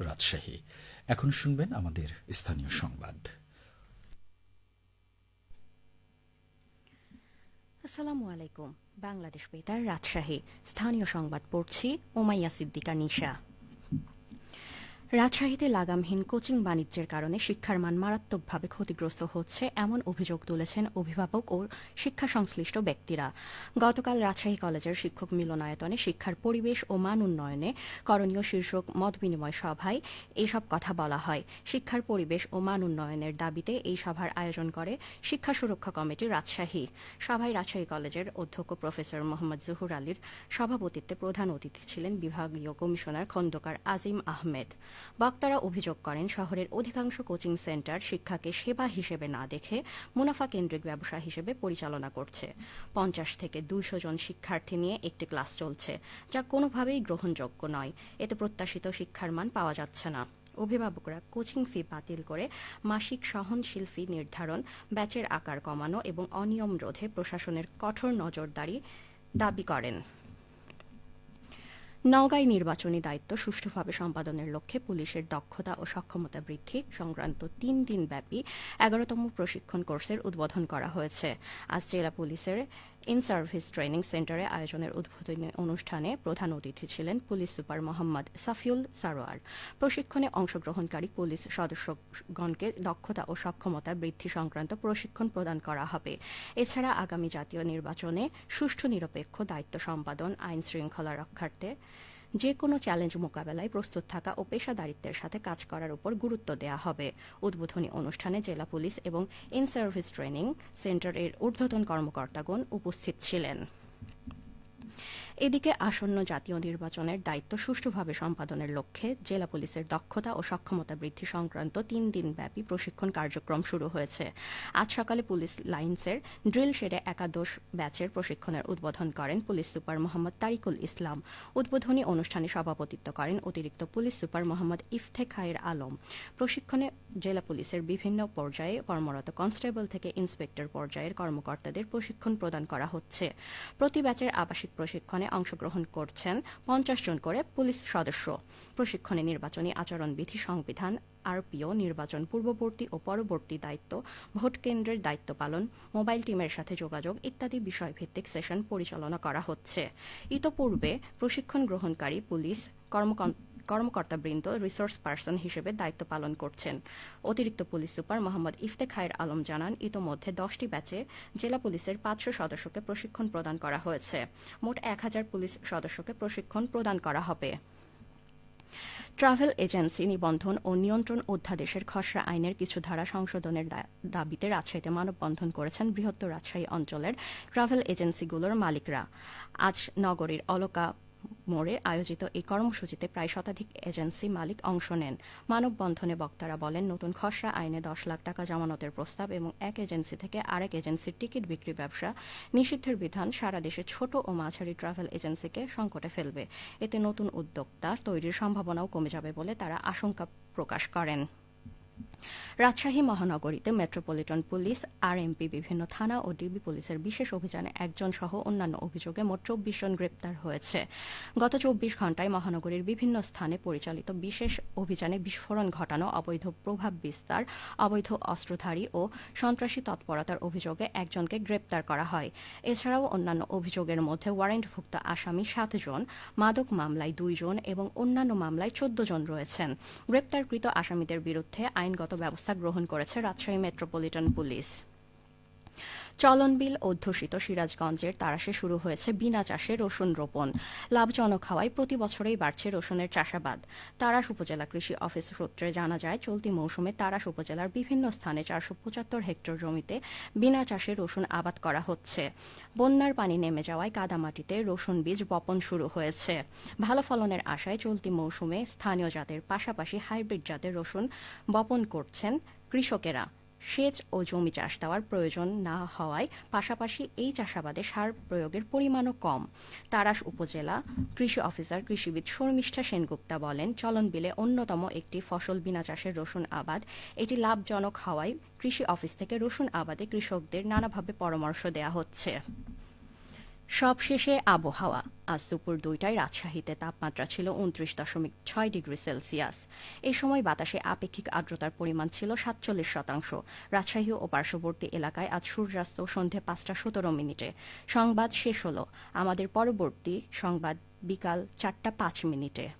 রাজশাহী। এখন শুনবেন আমাদের স্থানীয় সংবাদ। আসসালামু আলাইকুম। বাংলাদেশ বেতার, রাজশাহী। স্থানীয় সংবাদ পড়ছি ওমাইয়া সিদ্দিকা নিশা। রাজশাহীতে লাগামহীন কোচিং বাণিজ্যের কারণে শিক্ষার মান মারাত্মকভাবে ক্ষতিগ্রস্ত হচ্ছে এমন অভিযোগ তুলেছেন অভিভাবক ও শিক্ষা সংশ্লিষ্ট ব্যক্তিরা। গতকাল রাজশাহী কলেজের শিক্ষক মিলনায়তনে শিক্ষার পরিবেশ ও মান উন্নয়নে করণীয় শীর্ষক মত বিনিময় সভায় এইসব কথা বলা হয়। শিক্ষার পরিবেশ ও মান উন্নয়নের দাবিতে এই সভার আয়োজন করে শিক্ষা সুরক্ষা কমিটি রাজশাহী। সভায় রাজশাহী কলেজের অধ্যক্ষ প্রফেসর মোহাম্মদ জহুর আলীর সভাপতিত্বে প্রধান অতিথি ছিলেন বিভাগীয় কমিশনার খন্দকার আজিম আহমেদ। বক্তারা অভিযোগ করেন, শহরের অধিকাংশ কোচিং সেন্টার শিক্ষাকে সেবা হিসেবে না দেখে মুনাফা কেন্দ্রিক ব্যবসা হিসেবে পরিচালনা করছে। পঞ্চাশ থেকে দুইশো জন শিক্ষার্থী নিয়ে একটি ক্লাস চলছে, যা কোনোভাবেই গ্রহণযোগ্য নয়। এতে প্রত্যাশিত শিক্ষার মান পাওয়া যাচ্ছে না। অভিভাবকরা কোচিং ফি বাতিল করে মাসিক সহনশীল ফি নির্ধারণ, ব্যাচের আকার কমানো এবং অনিয়ম রোধে প্রশাসনের কঠোর নজরদারি দাবি করেন। নওগাঁয় নির্বাচনী দায়িত্ব সুষ্ঠুভাবে সম্পাদনের লক্ষ্যে পুলিশের দক্ষতা ও সক্ষমতা বৃদ্ধি সংক্রান্ত তিন দিনব্যাপী এগারোতম প্রশিক্ষণ কোর্সের উদ্বোধন করা হয়েছে। আজ জেলা পুলিশের ইন সার্ভিস ট্রেনিং সেন্টারে আয়োজনের উদ্বোধনী অনুষ্ঠানে প্রধান অতিথি ছিলেন পুলিশ সুপার মোহাম্মদ সাফিউল সারোয়ার। প্রশিক্ষণে অংশগ্রহণকারী পুলিশ সদস্যগণকে দক্ষতা ও সক্ষমতা বৃদ্ধি সংক্রান্ত প্রশিক্ষণ প্রদান করা হবে। এছাড়া আগামী জাতীয় নির্বাচনে সুষ্ঠু নিরপেক্ষ দায়িত্ব সম্পাদন আইন শৃঙ্খলা রক্ষার্থে যে কোনো চ্যালেঞ্জ মোকাবেলায় প্রস্তুত থাকা ও পেশাদারিত্বের সাথে কাজ করার উপর গুরুত্ব দেওয়া হবে। উদ্বোধনী অনুষ্ঠানে জেলা পুলিশ এবং ইন সার্ভিস ট্রেনিং সেন্টারের ঊর্ধ্বতন কর্মকর্তাগণ উপস্থিত ছিলেন। এদিকে আসন্ন জাতীয় নির্বাচনের দায়িত্ব সুষ্ঠুভাবে সম্পাদনের লক্ষ্যে জেলা পুলিশের দক্ষতা ও সক্ষমতা বৃদ্ধি সংক্রান্ত তিন দিনব্যাপী প্রশিক্ষণ কার্যক্রম শুরু হয়েছে। আজ সকালে পুলিশ লাইন্সের ড্রিল শেডে একাদশ ব্যাচের প্রশিক্ষণের উদ্বোধন করেন পুলিশ সুপার মোহাম্মদ তারিকুল ইসলাম। উদ্বোধনী অনুষ্ঠানে সভাপতিত্ব করেন অতিরিক্ত পুলিশ সুপার মোহাম্মদ ইফতেখায়ের আলম। প্রশিক্ষণে জেলা পুলিশের বিভিন্ন পর্যায়ে কর্মরত কনস্টেবল থেকে ইন্সপেক্টর পর্যায়ের কর্মকর্তাদের প্রশিক্ষণ প্রদান করা হচ্ছে। প্রতি ব্যাচের আবাসিক প্রশিক্ষণে অংশগ্রহণ করছেন পঞ্চাশ জন করে পুলিশ সদস্য। প্রশিক্ষণে নির্বাচনী আচরণবিধি সংবিধান, আরপিও নির্বাচন পূর্ববর্তী ও পরবর্তী দায়িত্ব, ভোট কেন্দ্রের দায়িত্ব পালন, মোবাইল টিমের সাথে যোগাযোগ ইত্যাদি বিষয়ভিত্তিক সেশন পরিচালনা করা হচ্ছে। ইতোপূর্বে প্রশিক্ষণ গ্রহণকারী পুলিশ কর্মকর্তাবৃন্দ রিসোর্স পার্সন হিসেবে দায়িত্ব পালন করছেন। অতিরিক্ত পুলিশ সুপার মোহাম্মদ ইফতেখায়ের আলম জানান, ইতোমধ্যে দশটি ব্যাচে জেলা পুলিশের পাঁচশো সদস্যকে প্রশিক্ষণ প্রদান করা হয়েছে। মোট এক হাজার পুলিশ সদস্যকে প্রশিক্ষণ প্রদান করা হবে। ট্রাভেল এজেন্সি নিবন্ধন ও নিয়ন্ত্রণ অধ্যাদেশের খসড়া আইনের কিছু ধারা সংশোধনের দাবিতে রাজশাহীতে মানববন্ধন করেছেন বৃহত্তর রাজশাহী অঞ্চলের ট্রাভেল এজেন্সিগুলোর মালিকরা। আজ নগরীর অলকা মোড়ে আয়োজিত এই কর্মসূচিতে প্রায় শতাধিক এজেন্সি মালিক অংশ নেন। মানববন্ধনে বক্তারা বলেন, নতুন খসড়া আইনে দশ লাখ টাকা জামানতের প্রস্তাব এবং এক এজেন্সি থেকে আরেক এজেন্সির টিকিট বিক্রি ব্যবসা নিষিদ্ধের বিধান সারা দেশে ছোট ও মাঝারি ট্রাভেল এজেন্সিকে সংকটে ফেলবে। এতে নতুন উদ্যোক্তা তৈরির সম্ভাবনাও কমে যাবে বলে তারা আশঙ্কা প্রকাশ করেন। রাজশাহী মহানগরীতে মেট্রোপলিটন পুলিশ, আরএমপি বিভিন্ন থানা ও ডিবি পুলিশের বিশেষ অভিযানে একজন সহ অন্যান্য অভিযোগে মোট চব্বিশ জন গ্রেপ্তার হয়েছে। গত চব্বিশ ঘণ্টায় মহানগরীর বিভিন্ন স্থানে পরিচালিত বিশেষ অভিযানে বিস্ফোরণ ঘটানো অবৈধ প্রভাব বিস্তার, অবৈধ অস্ত্রধারী ও সন্ত্রাসী তৎপরতার অভিযোগে একজনকে গ্রেপ্তার করা হয়। এছাড়াও অন্যান্য অভিযোগের মধ্যে ওয়ারেন্টভুক্ত আসামি সাতজন মাদক মামলায় দুইজন এবং অন্যান্য মামলায় চোদ্দ জন রয়েছেন। গ্রেপ্তারকৃত আসামিদের বিরুদ্ধে আইনগত ব্যবস্থা গ্রহণ করেছে রাজশাহী মেট্রোপলিটন পুলিশ। চলনবিল অধ্যুষিত সিরাজগঞ্জের তারাশে শুরু হয়েছে বিনা চাষে রসুন রোপণ। লাভজনক হওয়ায় প্রতি বছরেই বাড়ছে রসুনের চাষাবাদ। তারাস উপজেলা কৃষি অফিস সূত্রে জানা যায়, চলতি মৌসুমে তারাস উপজেলার বিভিন্ন স্থানে চারশো পঁচাত্তর হেক্টর জমিতে বিনা চাষে রসুন আবাদ করা হচ্ছে। বন্যার পানি নেমে যাওয়ায় কাদামাটিতে রসুন বীজ বপন শুরু হয়েছে। ভালো ফলনের আশায় চলতি মৌসুমে স্থানীয় জাতের পাশাপাশি হাইব্রিড জাতের রসুন বপন করছেন কৃষকেরা। সেচ ও জমি চাষ দেওয়ার প্রয়োজন না হওয়ায় পাশাপাশি এই চাষাবাদে সার প্রয়োগের পরিমাণও কম। তারাস উপজেলা কৃষি অফিসার, কৃষিবিদ শর্মিষ্ঠা সেনগুপ্তা বলেন, চলন বিলে অন্যতম একটি ফসল বিনা চাষের রসুন আবাদ। এটি লাভজনক হওয়ায় কৃষি অফিস থেকে রসুন আবাদে কৃষকদের নানাভাবে পরামর্শ দেওয়া হচ্ছে। সবশেষে আবহাওয়া। আজ দুপুর দুইটায় রাজশাহীতে তাপমাত্রা ছিল উনত্রিশ দশমিক ছয় ডিগ্রি সেলসিয়াস। এই সময় বাতাসে আপেক্ষিক আর্দ্রতার পরিমাণ ছিল সাতচল্লিশ শতাংশ। রাজশাহী ও পার্শ্ববর্তী এলাকায় আজ সূর্যাস্ত সন্ধে পাঁচটা সতেরো মিনিটে। সংবাদ শেষ হল। আমাদের পরবর্তী সংবাদ বিকাল চারটা পাঁচ মিনিটে।